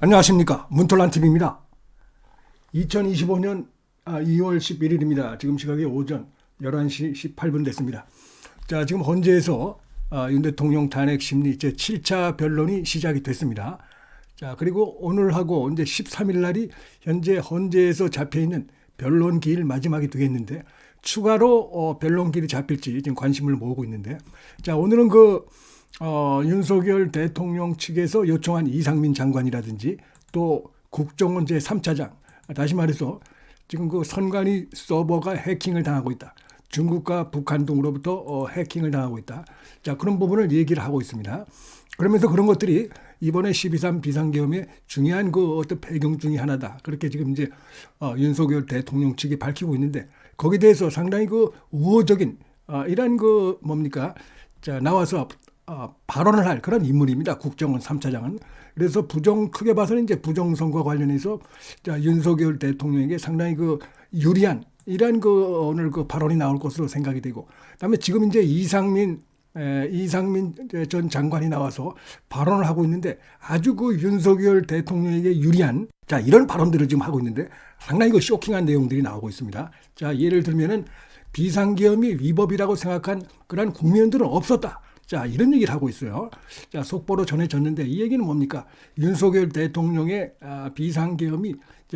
안녕하십니까 문톨란TV입니다. 2025년 2월 11일입니다. 지금 시각이 오전 11시 18분 됐습니다. 자 지금 헌재에서 아, 윤 대통령 탄핵 심리 제 7차 변론이 시작이 됐습니다. 자 그리고 오늘하고 이제 13일 날이 현재 헌재에서 잡혀 있는 변론 기일 마지막이 되겠는데 추가로 어, 변론 기일이 잡힐지 지금 관심을 모으고 있는데 자 오늘은 그 어, 윤석열 대통령 측에서 요청한 이상민 장관이라든지 또 국정원 제 3차장 다시 말해서 지금 그 선관위 서버가 해킹을 당하고 있다. 중국과 북한 등으로부터 어, 해킹을 당하고 있다. 자 그런 부분을 얘기를 하고 있습니다. 그러면서 그런 것들이 이번에 12.3 비상계엄의 중요한 그 어떤 배경 중의 하나다. 그렇게 지금 이제 어, 윤석열 대통령 측이 밝히고 있는데 거기에 대해서 상당히 그 우호적인 어, 이런 그 뭡니까 자 나와서 어, 발언을 할 그런 인물입니다. 국정원 3차장은. 그래서 부정 크게 봐서는 이제 부정 선거 관련해서 자, 윤석열 대통령에게 상당히 그 유리한 이런 그 오늘 그 발언이 나올 것으로 생각이 되고 그다음에 지금 이제 이상민 에, 이상민 전 장관이 나와서 발언을 하고 있는데 아주 그 윤석열 대통령에게 유리한 자 이런 발언들을 지금 하고 있는데 상당히 그 쇼킹한 내용들이 나오고 있습니다. 자 예를 들면은 비상계엄이 위법이라고 생각한 그런 국민들은 없었다. 자, 이런 얘기를 하고 있어요. 자, 속보로 전해졌는데 이 얘기는 뭡니까? 윤석열 대통령의 아, 비상계엄이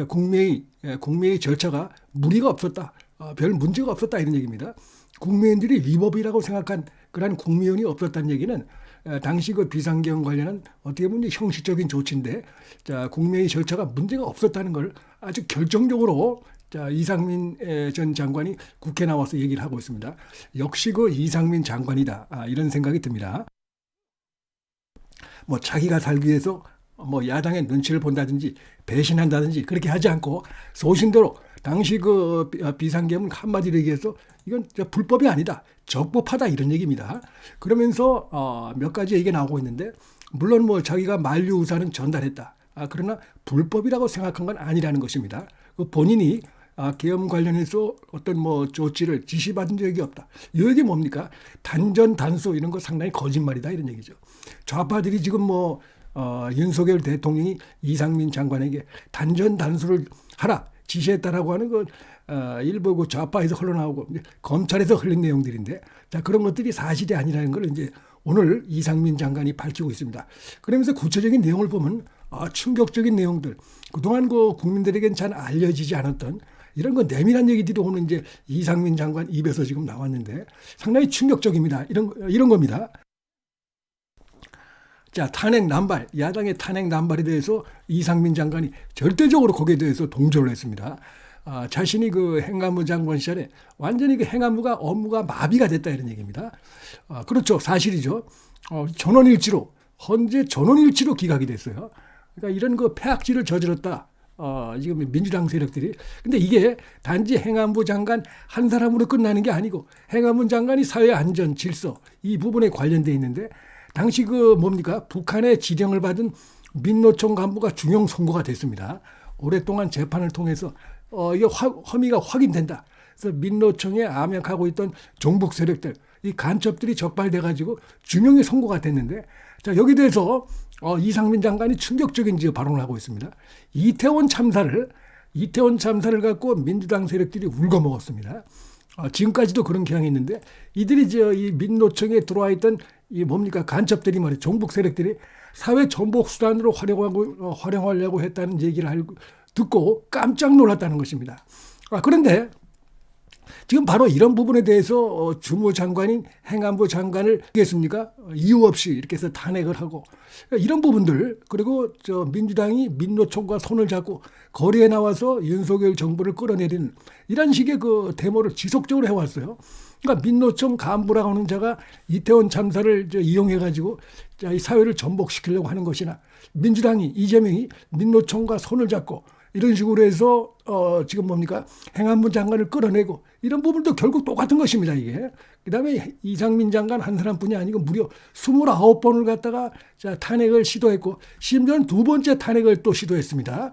국내의, 예, 국내의 절차가 무리가 없었다. 어, 별 문제가 없었다. 이런 얘기입니다. 국민들이 위법이라고 생각한 그런 국민이 없었다는 얘기는 에, 당시 그 비상계엄 관련한 어떻게 보면 형식적인 조치인데 자, 국내의 절차가 문제가 없었다는 걸 아주 결정적으로 자, 이상민 에, 전 장관이 국회 나와서 얘기를 하고 있습니다. 역시 그 이상민 장관이다. 아, 이런 생각이 듭니다. 뭐 자기가 살기 위해서 뭐 야당의 눈치를 본다든지 배신한다든지 그렇게 하지 않고 소신대로 당시 그 비- 아, 비상계엄은 한마디로 얘기해서 이건 저 불법이 아니다. 적법하다 이런 얘기입니다. 그러면서 어, 몇 가지 얘기가 나오고 있는데 물론 뭐 자기가 만류 우산은 전달했다. 아, 그러나 불법이라고 생각한 건 아니라는 것입니다. 그 본인이 아, 계엄 관련해서 어떤 뭐 조치를 지시받은 적이 없다. 이 얘기 뭡니까? 단전 단수 이런 거 상당히 거짓말이다 이런 얘기죠. 좌파들이 지금 뭐 어, 윤석열 대통령이 이상민 장관에게 단전 단수를 하라 지시했다라고 하는 건 어, 일부 그 좌파에서 흘러나오고 검찰에서 흘린 내용들인데 자 그런 것들이 사실이 아니라는 걸 이제 오늘 이상민 장관이 밝히고 있습니다. 그러면서 구체적인 내용을 보면 아, 충격적인 내용들 그동안 그 국민들에겐 잘 알려지지 않았던 이런 거 내밀한 얘기들이 오늘 이제 이상민 장관 입에서 지금 나왔는데 상당히 충격적입니다. 이런 거- 이런 겁니다. 자, 탄핵 남발, 야당의 탄핵 남발에 대해서 이상민 장관이 절대적으로 거기에 대해서 동조를 했습니다. 아, 자신이 그 행안부 장관 시절에 완전히 그 행안부가 업무가 마비가 됐다 이런 얘기입니다. 아, 그렇죠. 사실이죠. 어, 전원일치로, 헌재 전원일치로 기각이 됐어요. 그러니까 이런 그 폐악질을 저질렀다. 어, 지금 민주당 세력들이. 근데 이게 단지 행안부 장관 한 사람으로 끝나는 게 아니고 행안부 장관이 사회 안전, 질서 이 부분에 관련돼 있는데 당시 그 뭡니까? 북한의 지령을 받은 민노총 간부가 중형 선고가 됐습니다. 오랫동안 재판을 통해서 어, 이게 화- 혐의가 확인된다. 그래서 민노총에 암약하고 있던 종북 세력들, 이 간첩들이 적발돼 가지고 중형이 선고가 됐는데 자, 여기 대해서 어, 이상민 장관이 충격적인 지 발언을 하고 있습니다. 이태원 참사를 이태원 참사를 갖고 민주당 세력들이 울고 먹었습니다. 어, 지금까지도 그런 경향이 있는데 이들이 저 이 민노총에 들어와 있던 이 뭡니까 간첩들이 말이야 종북 세력들이 사회 전복 수단으로 활용하고 어, 활용하려고 했다는 얘기를 듣고 깜짝 놀랐다는 것입니다. 아, 그런데 지금 바로 이런 부분에 대해서 어, 주무 장관인 행안부 장관을 하겠습니까? 어, 이유 없이 이렇게 해서 탄핵을 하고 이런 부분들 그리고 저 민주당이 민노총과 손을 잡고 거리에 나와서 윤석열 정부를 끌어내리는 이런 식의 그 데모를 지속적으로 해왔어요. 그러니까 민노총 간부라고 하는 자가 이태원 참사를 이용해 가지고 이 사회를 전복시키려고 하는 것이나 민주당이 이재명이 민노총과 손을 잡고 이런 식으로 해서 어 지금 뭡니까 행안부 장관을 끌어내고 이런 부분도 결국 똑같은 것입니다 이게 그다음에 이상민 장관 한 사람뿐이 아니고 무려 29번을 갖다가 자 탄핵을 시도했고 심지어는 두 번째 탄핵을 또 시도했습니다.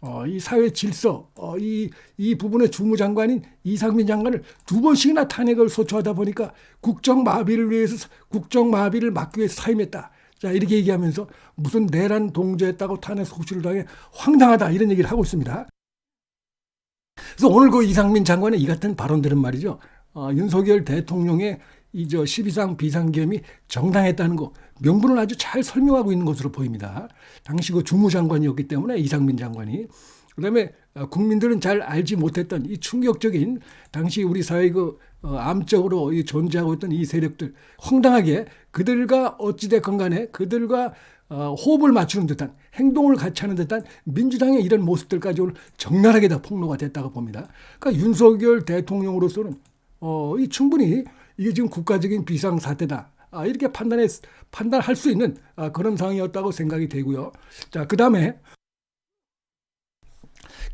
어, 이 사회 질서, 어, 이, 이 부분의 주무장관인 이상민 장관을 두 번씩이나 탄핵을 소추하다 보니까 국정 마비를 위해서, 국정 마비를 막기 위해서 사임했다. 자 이렇게 얘기하면서 무슨 내란 동조했다고 탄핵 소추를 당해 황당하다 이런 얘기를 하고 있습니다. 그래서 오늘 그 이상민 장관의 이 같은 발언들은 말이죠. 어, 윤석열 대통령의 이 저 12상 비상계엄이 정당했다는 거 명분을 아주 잘 설명하고 있는 것으로 보입니다. 당시 그 주무장관이었기 때문에 이상민 장관이 그다음에 어, 국민들은 잘 알지 못했던 이 충격적인 당시 우리 사회 그 어, 암적으로 이 존재하고 있던 이 세력들 황당하게 그들과 어찌됐건 간에 그들과 어, 호흡을 맞추는 듯한 행동을 같이 하는 듯한 민주당의 이런 모습들까지 오늘 적나라하게 다 폭로가 됐다고 봅니다. 그러니까 윤석열 대통령으로서는 어, 이 충분히 이게 지금 국가적인 비상 사태다. 아, 이렇게 판단해 판단할 수 있는 아, 그런 상황이었다고 생각이 되고요. 자, 그 다음에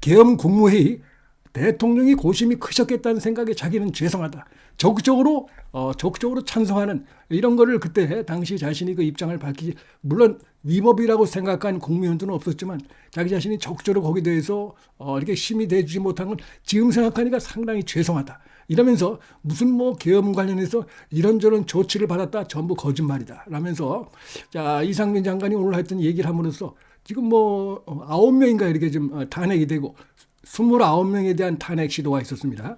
계엄 국무회의 대통령이 고심이 크셨겠다는 생각에 자기는 죄송하다. 적극적으로 어, 적극적으로 찬성하는 이런 거를 그때 당시 자신이 그 입장을 밝히지 물론 위법이라고 생각한 국무위원들은 없었지만 자기 자신이 적극적으로 거기에 대해서 어, 이렇게 심의 대주지 못한 건 지금 생각하니까 상당히 죄송하다. 이러면서 무슨 뭐 계엄 관련해서 이런저런 조치를 받았다 전부 거짓말이다. 라면서 자 이상민 장관이 오늘 하여튼 얘기를 함으로써 지금 뭐 어, 아홉 명인가 이렇게 좀 어, 탄핵이 되고 29명에 대한 탄핵 시도가 있었습니다.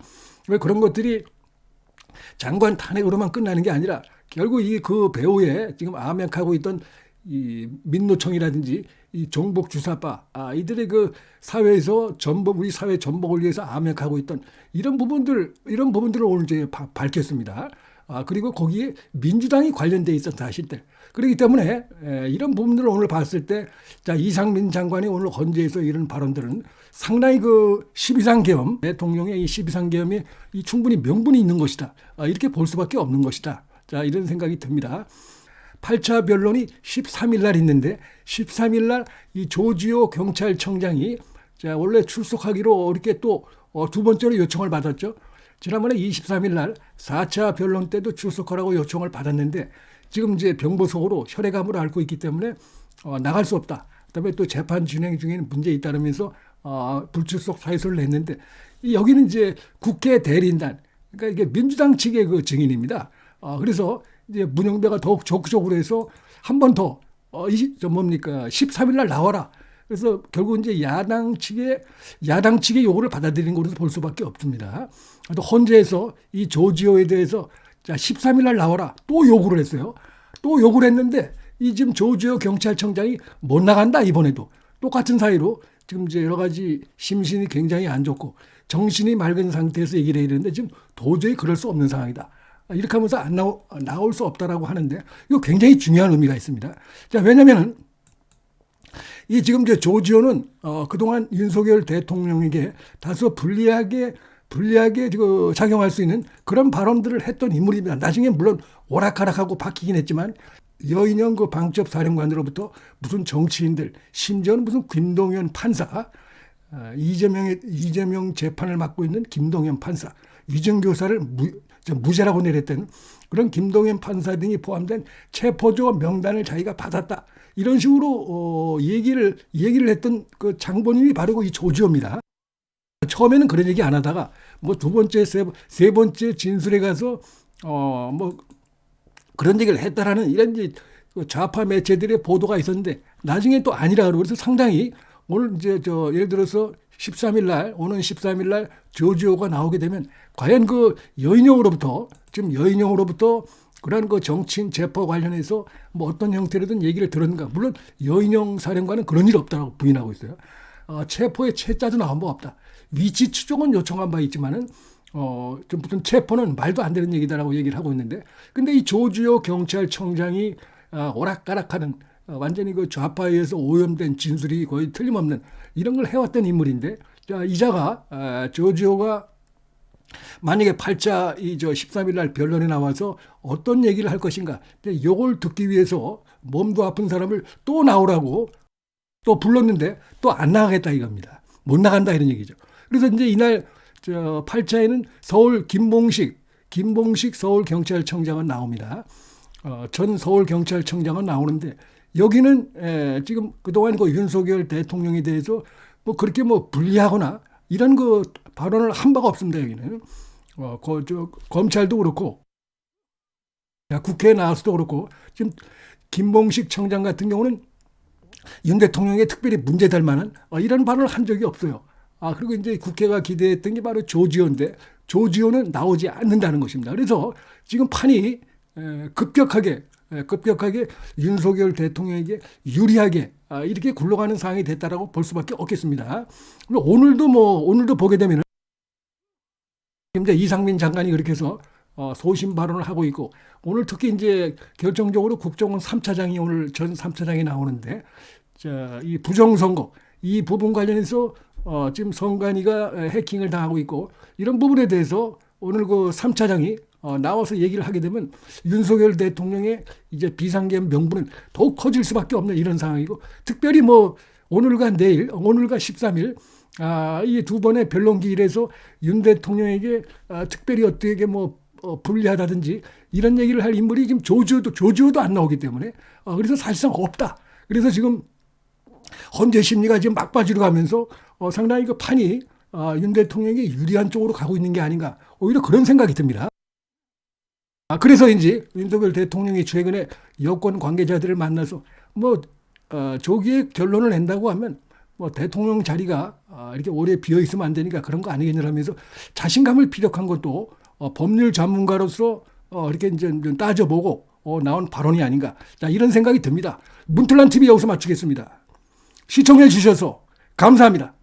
왜 그런 것들이 장관 탄핵으로만 끝나는 게 아니라 결국 이 그 배후에 지금 암약하고 있던 이 민노총이라든지 이 종북 주사파 아 이들의 그 사회에서 전복 우리 사회 전복을 위해서 암약하고 있던 이런 부분들 이런 부분들을 오늘 이제 바, 밝혔습니다. 아 그리고 거기에 민주당이 관련돼 있었던 사실들 그렇기 때문에 에, 이런 부분들을 오늘 봤을 때 자 이상민 장관이 오늘 헌재에서 이런 발언들은 상당히 그 12상 계엄 대통령의 이 12상 계엄이 이 충분히 명분이 있는 것이다 아, 이렇게 볼 수밖에 없는 것이다 자 이런 생각이 듭니다. 8차 변론이 13일 날 있는데 13일 날 이 조지호 경찰청장이 자 원래 출석하기로 이렇게 또 두 번째로 요청을 받았죠. 지난번에 23일 날 4차 변론 때도 출석하라고 요청을 받았는데 지금 이제 병보석으로 혈액암으로 앓고 있기 때문에 어, 나갈 수 없다. 그다음에 또 재판 진행 중에는 문제 있다면서 어, 불출석 사유서를 냈는데 이 여기는 이제 국회 대리인단 그러니까 이게 민주당 측의 그 증인입니다. 어, 그래서 이제 문영배가 더욱 적극적으로 해서 한 번 더, 어, 이, 저 뭡니까, 13일 날 나와라. 그래서 결국 이제 야당 측의, 야당 측의 요구를 받아들인 것으로 볼 수밖에 없습니다. 또 헌재에서 이 조지호에 대해서 자, 13일 날 나와라. 또 요구를 했어요. 또 요구를 했는데 이 지금 조지호 경찰청장이 못 나간다, 이번에도. 똑같은 사이로 지금 이제 여러 가지 심신이 굉장히 안 좋고 정신이 맑은 상태에서 얘기를 해야 되는데 지금 도저히 그럴 수 없는 상황이다. 이렇게 하면서 안 나오, 나올 수 없다라고 하는데 이거 굉장히 중요한 의미가 있습니다. 자, 왜냐면은 이 지금 이제 조지호는 어, 그동안 윤석열 대통령에게 다소 불리하게 불리하게 그 작용할 수 있는 그런 발언들을 했던 인물입니다. 나중에 물론 오락가락하고 바뀌긴 했지만 여인영 그 방첩 사령관으로부터 무슨 정치인들 심지어는 무슨 김동연 판사 아, 이재명의 이재명 재판을 맡고 있는 김동연 판사 위정교사를 무, 무죄라고 내렸던 그런 김동연 판사 등이 포함된 체포조 명단을 자기가 받았다 이런 식으로 어, 얘기를 얘기를 했던 그 장본인이 바로 이 조지호입니다. 처음에는 그런 얘기 안 하다가 뭐 두 번째 세, 세 번째 진술에 가서 어 뭐 그런 얘기를 했다라는 이런 그 좌파 매체들의 보도가 있었는데 나중에 또 아니라 그러고 그래서 상당히 오늘 이제 저 예를 들어서 13일 날 오는 13일 날 조지호가 나오게 되면 과연 그 여인형으로부터 지금 여인형으로부터 그러한 그 정치인 체포 관련해서 뭐 어떤 형태로든 얘기를 들었는가 물론 여인형 사령관은 그런 일 없다고 부인하고 있어요. 어, 체포의 채자도 나온 바 없다. 위치 추정은 요청한 바 있지만은 어, 좀 무슨 체포는 말도 안 되는 얘기다라고 얘기를 하고 있는데 근데 이 조지호 경찰청장이 어, 오락가락하는 어, 완전히 그 좌파에 의해서 오염된 진술이 거의 틀림없는 이런 걸 해왔던 인물인데 자, 이자가 어, 조지호가 만약에 8차 이저 13일 날 변론에 나와서 어떤 얘기를 할 것인가. 근데 요걸 듣기 위해서 몸도 아픈 사람을 또 나오라고 또 불렀는데 또 안 나가겠다 이겁니다. 못 나간다 이런 얘기죠. 그래서 이제 이날 저 8차에는 서울 김봉식 김봉식 서울 경찰청장은 나옵니다. 어, 전 서울 경찰청장은 나오는데 여기는 에, 지금 그동안 그 윤석열 대통령에 대해서 뭐 그렇게 뭐 불리하거나 이런 그 발언을 한 바가 없습니다 여기는 어, 그, 저, 검찰도 그렇고 야, 국회에 나와서도 그렇고 지금 김봉식 청장 같은 경우는 윤 대통령의 특별히 문제될 만한 어, 이런 발언을 한 적이 없어요. 아 그리고 이제 국회가 기대했던 게 바로 조지호인데 조지호는 나오지 않는다는 것입니다. 그래서 지금 판이 에, 급격하게 에, 급격하게 윤석열 대통령에게 유리하게 아, 이렇게 굴러가는 상황이 됐다라고 볼 수밖에 없겠습니다. 오늘도 뭐 오늘도 보게 되면 이제 이상민 장관이 그렇게 해서 어, 소신 발언을 하고 있고 오늘 특히 이제 결정적으로 국정원 3차장이 오늘 전 3차장이 나오는데 자, 이 부정선거 이 부분 관련해서 어, 지금 성관이가 해킹을 당하고 있고 이런 부분에 대해서 오늘 그 3차장이 어, 나와서 얘기를 하게 되면 윤석열 대통령의 이제 비상계엄 명분은 더욱 커질 수밖에 없는 이런 상황이고 특별히 뭐 오늘과 내일 오늘과 13일 아, 이 두 번의 변론기일에서 윤 대통령에게 아, 특별히 어떻게 뭐 어, 불리하다든지 이런 얘기를 할 인물이 지금 조지오도 조지오도 안 나오기 때문에 어, 그래서 사실상 없다. 그래서 지금 헌재 심리가 지금 막바지로 가면서 어, 상당히 그 판이 어, 윤 대통령에게 유리한 쪽으로 가고 있는 게 아닌가 오히려 그런 생각이 듭니다. 아, 그래서인지 윤석열 대통령이 최근에 여권 관계자들을 만나서 뭐 어, 조기에 결론을 낸다고 하면 뭐 대통령 자리가 어, 이렇게 오래 비어 있으면 안 되니까 그런 거 아니겠냐면서 자신감을 피력한 것도 어, 법률 전문가로서 어, 이렇게 이제 좀 따져보고 어, 나온 발언이 아닌가 자 이런 생각이 듭니다. 문틀란 TV 여기서 마치겠습니다. 시청해 주셔서 감사합니다.